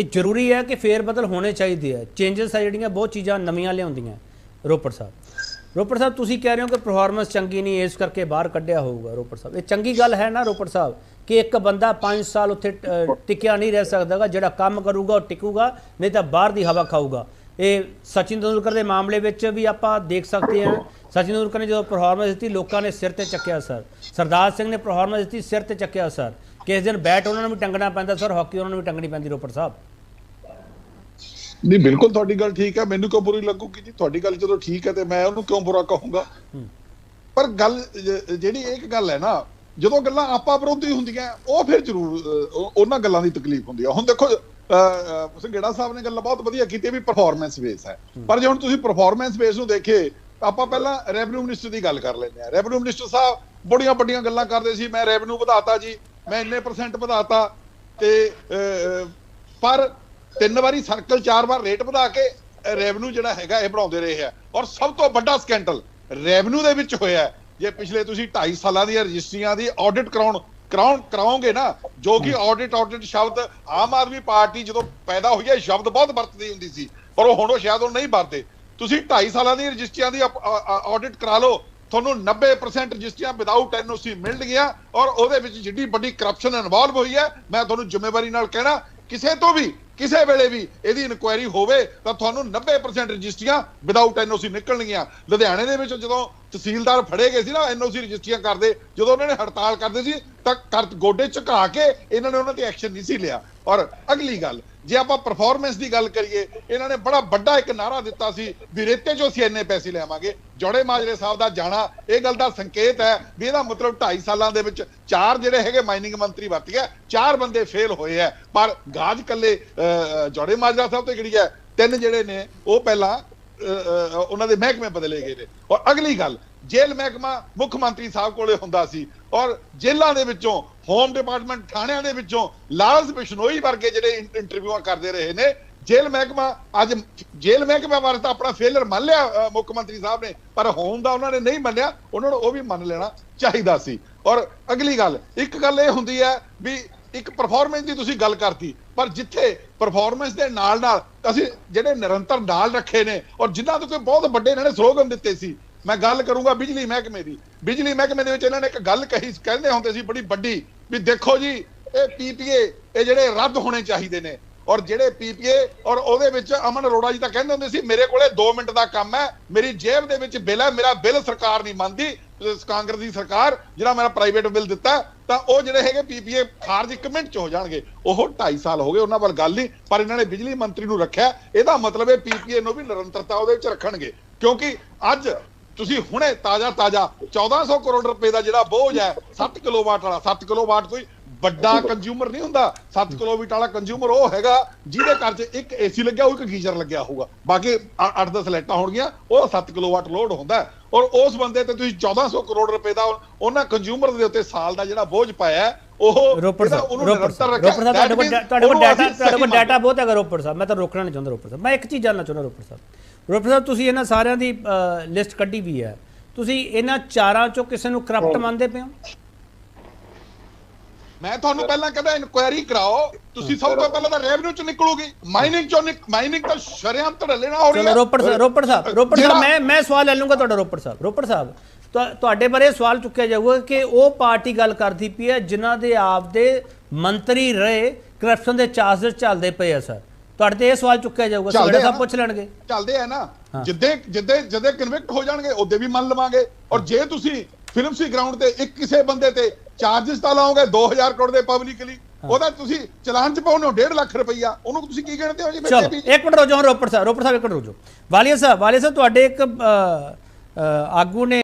ਇਹ ਜ਼ਰੂਰੀ ਹੈ ਕਿ ਫੇਰ ਬਦਲ ਹੋਣੇ ਚਾਹੀਦੇ ਆ। ਚੇਂਜਸ ਆ ਜਿਹੜੀਆਂ, ਬਹੁਤ ਚੀਜ਼ਾਂ ਨਵੀਆਂ ਲਿਆਉਂਦੀਆਂ ਰੋਪੜ ਸਾਹਿਬ। ਰੋਪੜ ਸਾਹਿਬ, ਤੁਸੀਂ ਕਹਿ ਰਹੇ ਹੋ ਕਿ ਪਰਫਾਰਮੈਂਸ ਚੰਗੀ ਨਹੀਂ, ਇਸ ਕਰਕੇ ਬਾਹਰ ਕੱਢਿਆ ਹੋਊਗਾ ਰੋਪੜ ਸਾਹਿਬ। ਇਹ ਚੰਗੀ ਗੱਲ ਹੈ ਨਾ ਰੋਪੜ ਸਾਹਿਬ, ਕਿ ਇੱਕ ਬੰਦਾ 5 ਸਾਲ ਉੱਥੇ ਟਿਕਿਆ ਨਹੀਂ ਰਹਿ ਸਕਦਾਗਾ, ਜਿਹੜਾ ਕੰਮ ਕਰੂਗਾ ਉਹ ਟਿਕੂਗਾ, ਨਹੀਂ ਤਾਂ ਬਾਹਰ ਦੀ ਹਵਾ ਖਾਊਗਾ। ਇਹ ਸਚਿਨ ਤੰਦੂਲਕਰ ਦੇ ਮਾਮਲੇ ਵਿੱਚ ਵੀ ਆਪਾਂ ਦੇਖ ਸਕਦੇ ਹਾਂ। ਸਚਿਨ ਤੰਦੂਲਕਰ ਨੇ ਜਦੋਂ ਪਰਫਾਰਮੈਂਸ ਦਿੱਤੀ, ਲੋਕਾਂ ਨੇ ਸਿਰ ਤੇ ਚੱਕਿਆ, ਸਰ। ਸਰਦਾਰ ਸਿੰਘ ਨੇ ਪਰਫਾਰਮੈਂਸ ਦਿੱਤੀ, ਸਿਰ ਤੇ ਚੱਕਿਆ, ਸਰ। ਕਿਸ ਦਿਨ ਬੈਟ ਉਹਨਾਂ ਨੂੰ ਵੀ ਟੰਗਣਾ ਪੈਂਦਾ, ਸਰ। ਹਾਕੀ ਉਹਨਾਂ ਨੂੰ ਵੀ ਟੰਗਣੀ ਪੈਂਦੀ ਰੋਪੜ ਸਾਹਿਬ। ਨਹੀਂ ਬਿਲਕੁਲ ਤੁਹਾਡੀ ਗੱਲ ਠੀਕ ਹੈ ਮੈਨੂੰ ਕਿਉਂ ਬੁਰੀ ਲੱਗੂਗੀ ਜੀ? ਤੁਹਾਡੀ ਗੱਲ ਜਦੋਂ ਠੀਕ ਹੈ ਤੇ ਮੈਂ ਉਹਨੂੰ ਕਿਉਂ ਬੁਰਾ ਕਹੂੰਗਾ? ਪਰ ਗੱਲ ਜਿਹੜੀ ਇੱਕ ਗੱਲ ਹੈ ਨਾ ਜਦੋਂ ਗੱਲਾਂ ਆਪਾ ਵਿਰੋਧੀ ਹੁੰਦੀਆਂ ਉਹ ਫਿਰ ਜ਼ਰੂਰ ਉਹਨਾਂ ਗੱਲਾਂ ਦੀ ਤਕਲੀਫ ਹੁੰਦੀ ਹੈ ਹੁਣ ਦੇਖੋ ਸੰਗੇੜਾ ਸਾਹਿਬ ਨੇ ਗੱਲ ਬਹੁਤ ਵਧੀਆ ਕੀਤੀ ਵੀ ਪਰਫਾਰਮੈਂਸ ਬੇਸ ਹੈ। ਪਰ ਜੇ ਹੁਣ ਤੁਸੀਂ ਪਰਫਾਰਮੈਂਸ ਬੇਸ ਨੂੰ ਦੇਖੇ ਆਪਾਂ ਪਹਿਲਾਂ ਰੈਵਨਿਊ ਮਿਨਿਸਟਰ ਦੀ ਗੱਲ ਕਰ ਲੈਂਦੇ ਆ ਰੈਵਨਿਊ ਮਿਨਿਸਟਰ ਸਾਹਿਬ ਬੜੀਆਂ ਵੱਡੀਆਂ ਗੱਲਾਂ ਕਰਦੇ ਸੀ ਮੈਂ ਰੈਵਨਿਊ ਵਧਾਤਾ ਜੀ ਮੈਂ ਇੰਨੇ ਪਰਸੈਂਟ ਵਧਾਤਾ ਤੇ ਪਰ ਤਿੰਨ ਵਾਰੀ ਸਰਕਲ ਚਾਰ ਵਾਰ ਰੇਟ ਵਧਾ ਕੇ ਰੈਵਨਿਊ ਜਿਹੜਾ ਹੈਗਾ ਇਹ ਬਣਾਉਂਦੇ ਰਹੇ ਆ ਔਰ ਸਭ ਤੋਂ ਵੱਡਾ ਸਕੈਂਡਲ ਰੈਵਨਿਊ ਦੇ ਵਿੱਚ ਹੋਇਆ। ਜੇ ਪਿਛਲੇ ਤੁਸੀਂ 2.5 ਸਾਲਾਂ ਦੀਆਂ ਰਜਿਸਟਰੀਆਂ ਦੀ ਆਡਿਟ ਕਰਾਉਣ ਕਰਾਉਣ ਕਰਾਓਗੇ ਨਾ ਜੋ ਕਿ ਆਡਿਟ ਆਡਿਟ ਸ਼ਬਦ ਆਮ ਆਦਮੀ ਪਾਰਟੀ ਜਦੋਂ ਪੈਦਾ ਹੋਈ ਹੈ ਸ਼ਬਦ ਬਹੁਤ ਵਰਤਦੀ ਹੁੰਦੀ ਸੀ। ਪਰ ਉਹ ਹੁਣ ਉਹ ਸ਼ਾਇਦ ਉਹ ਨਹੀਂ ਵਰਤਦੇ। ਤੁਸੀਂ 2.5 ਸਾਲਾਂ ਦੀ ਰਜਿਸਟਰੀਆਂ ਦੀ ਆਡਿਟ ਕਰਾ ਲਓ ਤੁਹਾਨੂੰ 90% ਰਜਿਸਟਰੀਆਂ ਵਿਦਆਊਟ ਐਨਓਸੀ ਮਿਲਣਗੀਆਂ ਔਰ ਉਹਦੇ ਵਿੱਚ ਜਿੱਡੀ ਵੱਡੀ ਕਰਪਸ਼ਨ ਇਨਵੋਲਵ ਹੋਈ ਹੈ ਮੈਂ ਤੁਹਾਨੂੰ ਜ਼ਿੰਮੇਵਾਰੀ ਨਾਲ ਕਹਿਣਾ ਕਿਸੇ ਤੋਂ ਵੀ ਕਿਸੇ ਵੇਲੇ ਵੀ ਇਹਦੀ ਇਨਕੁਆਇਰੀ ਹੋਵੇ ਤਾਂ ਤੁਹਾਨੂੰ 90% ਰਜਿਸਟਰੀਆਂ ਵਿਦਆਊਟ ਐਨਓਸੀ ਨਿਕਲਣਗੀਆਂ। ਲੁਧਿਆਣੇ ਦੇ ਵਿੱਚ ਜਦੋਂ ਤਹਿਸੀਲਦਾਰ ਫੜੇ ਗਏ ਸੀ ਨਾ ਐਨਓਸੀ ਰਜਿਸਟਰੀਆਂ ਕਰਦੇ, ਜਦੋਂ ਉਹਨਾਂ ਨੇ ਹੜਤਾਲ ਕਰਦੇ ਸੀ, ਤਾਂ ਕਰ ਗੋਡੇ ਝੁਕਾ ਕੇ ਇਹਨਾਂ ਨੇ ਉਹਨਾਂ ਤੇ ਐਕਸ਼ਨ ਨਹੀਂ ਸੀ ਲਿਆ। ਔਰ ਅਗਲੀ ਗੱਲ ਜੇ ਆਪਾਂ ਪਰਫਾਰਮੈਂਸ ਦੀ ਗੱਲ ਕਰੀਏ ਇਹਨਾਂ ਨੇ ਬੜਾ ਵੱਡਾ ਇੱਕ ਨਾਰਾ ਦਿੱਤਾ ਸੀ ਵੀ ਰੇਤੇ 'ਚੋਂ ਅਸੀਂ ਇੰਨੇ ਪੈਸੇ ਲਿਆਵਾਂਗੇ। ਜੋੜੇ ਮਾਜਰੇ ਸਾਹਿਬ ਦਾ ਜਾਣਾ ਇਹ ਗੱਲ ਦਾ ਸੰਕੇਤ ਹੈ ਵੀ ਇਹਦਾ ਮਤਲਬ 2.5 ਸਾਲਾਂ ਦੇ ਵਿੱਚ ਚਾਰ ਜਿਹੜੇ ਹੈਗੇ ਮਾਈਨਿੰਗ ਮੰਤਰੀ ਵਰਤ ਗਿਆ ਚਾਰ ਬੰਦੇ ਫੇਲ ਹੋਏ ਹੈ। ਪਰ ਗਾਜ ਕੱਲੇ ਅਹ, ਜੋੜੇ ਮਾਜਰਾ ਸਾਹਿਬ ਤੇ ਜਿਹੜੀ ਹੈ ਤਿੰਨ ਜਿਹੜੇ ਨੇ ਉਹ ਪਹਿਲਾਂ ਅਹ, ਉਹਨਾਂ ਦੇ ਮਹਿਕਮੇ ਬਦਲੇ ਗਏ ਨੇ। ਔਰ ਅਗਲੀ ਗੱਲ ਜੇਲ੍ਹ ਮਹਿਕਮਾ ਮੁੱਖ ਮੰਤਰੀ ਸਾਹਿਬ ਕੋਲੇ ਹੁੰਦਾ ਸੀ ਔਰ ਜੇਲ੍ਹਾਂ ਦੇ ਵਿੱਚੋਂ ਹੋਮ ਡਿਪਾਰਟਮੈਂਟ ਥਾਣਿਆਂ ਦੇ ਵਿੱਚੋਂ ਲਾਰੈਂਸ ਬਿਸ਼ਨੋਈ ਵਰਗੇ ਜਿਹੜੇ ਇੰ- ਇੰਟਰਵਿਊਆਂ ਕਰਦੇ ਰਹੇ ਨੇ। ਜੇਲ੍ਹ ਮਹਿਕਮਾ, ਅੱਜ ਜੇਲ੍ਹ ਮਹਿਕਮੇ ਬਾਰੇ ਤਾਂ ਆਪਣਾ ਫੇਲਰ ਮੰਨ ਲਿਆ ਮੁੱਖ ਮੰਤਰੀ ਸਾਹਿਬ ਨੇ, ਪਰ ਹੋਮ ਦਾ ਉਹਨਾਂ ਨੇ ਨਹੀਂ ਮੰਨਿਆ, ਉਹਨਾਂ ਨੂੰ ਉਹ ਵੀ ਮੰਨ ਲੈਣਾ ਚਾਹੀਦਾ ਸੀ। ਔਰ ਅਗਲੀ ਗੱਲ, ਇੱਕ ਗੱਲ ਇਹ ਹੁੰਦੀ ਹੈ ਵੀ ਇੱਕ ਪਰਫਾਰਮੈਂਸ ਦੀ ਤੁਸੀਂ ਗੱਲ ਕਰਤੀ। ਪਰ ਜਿੱਥੇ ਪਰਫਾਰਮੈਂਸ ਦੇ ਨਾਲ ਨਾਲ ਅਸੀਂ ਜਿਹੜੇ ਨਿਰੰਤਰ ਨਾਲ ਰੱਖੇ ਨੇ ਔਰ ਜਿਨ੍ਹਾਂ ਤੋਂ ਕੋਈ ਬਹੁਤ ਵੱਡੇ ਇਹਨਾਂ ਨੇ ਸਲੋਗਨ ਦਿੱਤੇ ਸੀ, ਮੈਂ ਗੱਲ ਕਰੂੰਗਾ ਬਿਜਲੀ ਮਹਿਕਮੇ ਦੀ। ਬਿਜਲੀ ਮਹਿਕਮੇ ਦੇ ਵਿੱਚ ਇਹਨਾਂ ਨੇ ਇੱਕ ਗੱਲ ਕਹੀ, ਕਹਿੰਦੇ ਹੁੰਦੇ ਸੀ ਬੜੀ ਵੱਡੀ ਵੀ ਦੇਖੋ ਜੀ, ਇਹ ਪੀਪੀਏ, ਇਹ ਜਿਹੜੇ ਰੱਦ ਹੋਣੇ ਚਾਹੀਦੇ ਨੇ। ਔਰ ਜਿਹੜੇ ਪੀਪੀਏ, ਔਰ ਉਹਦੇ ਵਿੱਚ ਅਮਨ ਅਰੋੜਾ ਜੀ ਤਾਂ ਕਹਿੰਦੇ ਹੁੰਦੇ ਸੀ, ਮੇਰੇ ਕੋਲੇ 2 ਮਿੰਟ ਦਾ ਕੰਮ ਹੈ, ਮੇਰੀ ਜੇਬ ਦੇ ਵਿੱਚ ਬਿੱਲ ਹੈ, ਮੇਰਾ ਬਿੱਲ ਸਰਕਾਰ ਨਹੀਂ ਮੰਨਦੀ ਕਾਂਗਰਸ ਦੀ ਸਰਕਾਰ, ਜਿਹੜਾ ਮੇਰਾ ਪ੍ਰਾਈਵੇਟ ਬਿੱਲ ਦਿੱਤਾ, ਤਾਂ ਉਹ ਜਿਹੜੇ ਹੈਗੇ ਪੀਪੀਏ ਖਾਰਜ ਇੱਕ ਮਿੰਟ ਚ ਹੋ ਜਾਣਗੇ। ਉਹ 2.5 ਸਾਲ ਹੋ ਗਏ, ਉਹਨਾਂ ਵੱਲ ਗੱਲ ਨਹੀਂ, ਪਰ ਇਹਨਾਂ ਨੇ ਬਿਜਲੀ ਮੰਤਰੀ ਨੂੰ ਰੱਖਿਆ। ਇਹਦਾ ਮਤਲਬ ਹੈ ਪੀਪੀਏ ਨੂੰ ਵੀ ਨਿਰੰਤਰਤਾ ਉਹਦੇ ਵਿੱਚ ਰੱਖਣਗੇ। ਕਿਉਂਕਿ ਅੱਜ ਤੁਸੀਂ ਹੁਣੇ ਤਾਜ਼ਾ ਤਾਜ਼ਾ 1400 ਕਰੋੜ ਰੁਪਏ ਦਾ ਜਿਹੜਾ ਬੋਝ ਹੈ 7 ਕਿਲੋਵਾਟ ਵਾਲਾ 7 ਕਿਲੋਵਾਟ ਕੋਈ ਵੱਡਾ ਕੰਜ਼ਿਊਮਰ ਨਹੀਂ ਹੁੰਦਾ। 7 ਕਿਲੋਵਾਟ ਵਾਲਾ ਕੰਜ਼ਿਊਮਰ ਉਹ ਹੈਗਾ ਜਿਹਦੇ ਘਰ 'ਚ ਇੱਕ ਏਸੀ ਲੱਗਿਆ ਹੋਊ ਇੱਕ ਗੀਜ਼ਰ ਲੱਗਿਆ ਹੋਊਗਾ। ਬਾਕੀ 8-10 ਲਾਈਟਾਂ ਹੋਣਗੀਆਂ ਉਹ 7 ਕਿਲੋਵਾਟ ਲੋਡ ਹੁੰਦਾ। ਔਰ ਉਸ ਬੰਦੇ ਤੇ ਤੁਸੀਂ 1400 ਕਰੋੜ ਰੁਪਏ ਦਾ ਉਹਨਾਂ ਕੰਜ਼ਿਊਮਰ ਦੇ ਉੱਤੇ ਸਾਲ ਦਾ ਜਿਹੜਾ ਬੋਝ ਪਾਇਆ ਉਹ ਰੋਪੜ ਸਾਹਿਬ ਰੋਪੜ ਸਾਹਿਬ ਤੁਹਾਡੇ ਕੋਲ ਤੁਹਾਡੇ ਕੋਲ ਡਾਟਾ ਤੁਹਾਡੇ ਕੋਲ ਡਾਟਾ ਬਹੁਤ ਹੈਗਾ ਰੋਪੜ ਸਾਹਿਬ ਮੈਂ ਤਾਂ ਰੋਕਣਾ ਨਹੀਂ ਚਾਹੁੰਦਾ ਰੋਪੜ ਸਾਹਿਬ। ਮੈਂ ਇੱਕ ਚੀਜ਼ ਜਾਣਨਾ ਚਾਹੁੰਦਾ ਰੋਪੜ ਸਾਹਿਬ। ਰੋਪੜ ਸਾਹਿਬ ਤੁਸੀਂ ਇਹਨਾਂ ਸਾਰਿਆਂ ਦੀ ਲਿਸਟ ਕੱਢੀ ਵੀ ਹੈ। ਤੁਸੀਂ ਇਹਨਾਂ ਚਾਰਾਂ ਚੋਂ ਕਿਸੇ ਨੂੰ ਕਰਪਟ ਮੰਨਦੇ ਪਿਓ ਮੈਂ ਤੁਹਾਨੂੰ ਪਹਿਲਾਂ ਕਹਿੰਦਾ ਇਨਕੁਆਇਰੀ ਕਰਾਓ ਤੁਸੀਂ ਸਭ ਤੋਂ ਪਹਿਲਾਂ ਤਾਂ ਰੈਵਨਿਊ ਚ ਨਿਕਲੋਗੇ। ਮਾਈਨਿੰਗ ਚੋਂ ਮਾਈਨਿੰਗ ਤਾਂ ਸ਼ਰੇਆਮ ਧੜੱਲੇ ਨਾਲ ਹੋ ਰਹੀ ਚਲੋ ਰੋਪੜ ਸਾਹਿਬ ਰੋਪੜ ਸਾਹਿਬ ਰੋਪੜ ਸਾਹਿਬ ਮੈਂ ਮੈਂ ਸਵਾਲ ਲੈ ਲੂੰਗਾ ਤੁਹਾਡਾ ਰੋਪੜ ਸਾਹਿਬ ਰੋਪੜ ਸਾਹਿਬ ਤੁਹਾ- ਤੁਹਾਡੇ ਬਾਰੇ ਸਵਾਲ ਚੁੱਕਿਆ ਜਾਊਗਾ ਕਿ ਉਹ ਪਾਰਟੀ ਗੱਲ ਕਰਦੀ ਪਈ ਹੈ ਜਿਨ੍ਹਾਂ ਦੇ ਆਪ ਦੇ ਮੰਤਰੀ ਰਹੇ ਕਰਪਸ਼ਨ ਦੇ ਚਾਰਜਸ ਚੱਲਦੇ ਪਏ ਆ ਸਰ। ਤੁਹਾਡੇ ਤੇ ਇਹ ਸਵਾਲ ਚੁੱਕਿਆ ਜਾਊਗਾ ਆ ਸਾਹਿਬ। ਪੁੱਛ ਲੈਣਗੇ। ਚੱਲਦੇ ਆ ਨਾ। ਜਿੱਦੇ ਜਿੱਦੇ ਜਦੇ ਕਨਵਿਕਟ ਹੋ ਜਾਣਗੇ ਉਹਦੇ ਵੀ ਮੰਨ ਲਵਾਂਗੇ। ਔਰ ਜੇ ਤੁਸੀਂ ਫਿਲਮ ਸੀ ਗਰਾਊਂਡ ਤੇ ਇੱਕ ਕਿਸੇ ਬੰਦੇ ਤੇ ਚਾਰजेस ਤਾਂ ਲਾਓਗੇ 2000 ਕਰੋੜ ਦੇ ਪਬਲਿਕਲੀ ਉਹਦਾ ਤੁਸੀਂ ਚਲਾਨ ਚ ਪਾਉਣੇ 1.5 ਲੱਖ ਰੁਪਈਆ। ਉਹਨੂੰ ਤੁਸੀਂ ਕੀ ਕਹਿੰਦੇ ਹੋ ਜੀ ਚਲੋ ਵੀ? ਇੱਕ ਮਿੰਟ ਰੁਕ ਜਾਓ ਰੋਪੜ ਸਾਹਿਬ ਰੋਪੜ ਸਾਹਿਬ ਇੱਕ ਮਿੰਟ ਰੁਕ ਜਾਓ ਵਾਲੀਆ ਸਾਹਿਬ ਵਾਲੀਆ ਸਾਹਿਬ ਤੁਹਾਡੇ ਇੱਕ ਆਗੂ ਨੇ